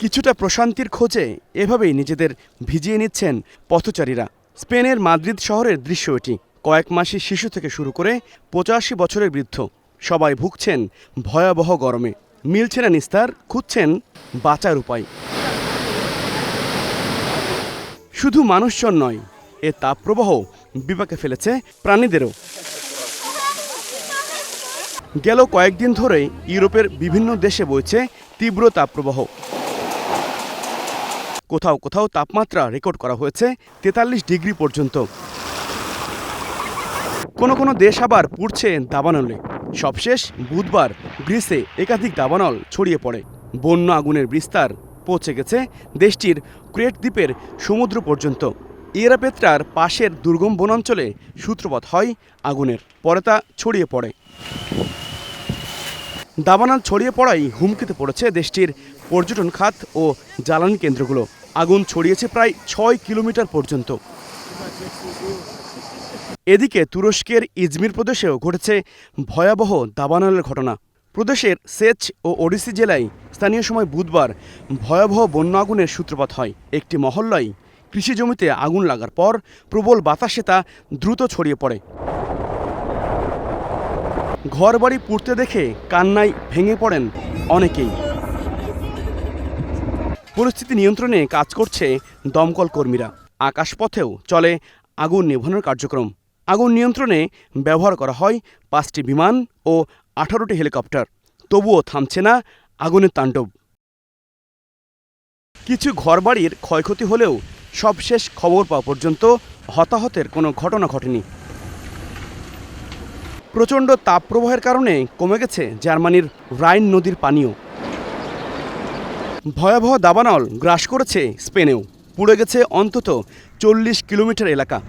কিছুটা প্রশান্তির খোঁজে এভাবেই নিজেদের ভিজিয়ে নিচ্ছেন পথচারীরা। স্পেনের মাদ্রিদ শহরের দৃশ্য এটি। কয়েক মাসি শিশু থেকে শুরু করে পঁচাশি বছরের বৃদ্ধ। সবাই ভুগছেন ভয়াবহ গরমে। মিলছে না নিস্তার, খুঁজছেন বাঁচার উপায়। শুধু মানুষজন নয়, এ তাপপ্রবাহ বিপাকে ফেলেছে প্রাণীদেরও। গেল কয়েকদিন ধরেই ইউরোপের বিভিন্ন দেশে বইছে তীব্র তাপপ্রবাহ। কোথাও কোথাও তাপমাত্রা রেকর্ড করা হয়েছে তেতাল্লিশ ডিগ্রি পর্যন্ত। কোনো কোনো দেশ আবার পুড়ছে দাবানলে। সবশেষ বুধবার গ্রিসে একাধিক দাবানল ছড়িয়ে পড়ে। বন্য আগুনের বিস্তার পৌঁছে গেছে দেশটির ক্রেট দ্বীপের সমুদ্র পর্যন্ত। ইয়েরাপেত্রার পাশের দুর্গম বনাঞ্চলে সূত্রপাত হয় আগুনের। পরে তা ছড়িয়ে পড়ে। দাবানল ছড়িয়ে পড়াই হুমকিতে পড়েছে দেশটির পর্যটন খাত ও জ্বালানি কেন্দ্রগুলো। আগুন ছড়িয়েছে প্রায় ছয় কিলোমিটার পর্যন্ত। এদিকে তুরস্কের ইজমির প্রদেশেও ঘটেছে ভয়াবহ দাবানলের ঘটনা। প্রদেশের সেচ ও ওডিসি জেলায় স্থানীয় সময় বুধবার ভয়াবহ বন্য আগুনের সূত্রপাত হয়। একটি মহল্লায় কৃষি জমিতে আগুন লাগার পর প্রবল বাতাসে তা দ্রুত ছড়িয়ে পড়ে। ঘরবাড়ি পুড়তে দেখে কান্নায় ভেঙে পড়েন অনেকেই। পরিস্থিতি নিয়ন্ত্রণে কাজ করছে দমকল কর্মীরা। আকাশপথেও চলে আগুন নেভানোর কার্যক্রম। আগুন নিয়ন্ত্রণে ব্যবহার করা হয় পাঁচটি বিমান ও আঠারোটি হেলিকপ্টার। তবুও থামছে না আগুনের তাণ্ডব। কিছু ঘরবাড়ির ক্ষয়ক্ষতি হলেও সবশেষ খবর পাওয়া পর্যন্ত হতাহতের কোনো ঘটনা ঘটেনি। প্রচণ্ড তাপপ্রবাহের কারণে কমে গেছে জার্মানির রাইন নদীর পানীয় ভয়াবহ দাবানল গ্রাস করেছে স্পেনেও। পুড়ে গেছে অন্তত চল্লিশ কিলোমিটার এলাকা।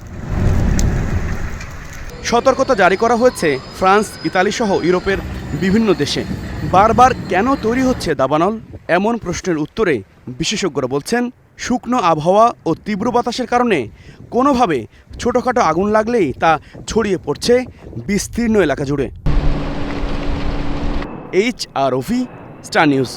সতর্কতা জারি করা হয়েছে ফ্রান্স, ইতালি সহ ইউরোপের বিভিন্ন দেশে। বারবার কেন তৈরি হচ্ছে দাবানল? এমন প্রশ্নের উত্তরে বিশেষজ্ঞরা বলছেন শুকনো আবহাওয়া ও তীব্র বাতাসের কারণে কোনোভাবে ছোটোখাটো আগুন লাগলেই তা ছড়িয়ে পড়ছে বিস্তীর্ণ এলাকা জুড়ে। H R OV star news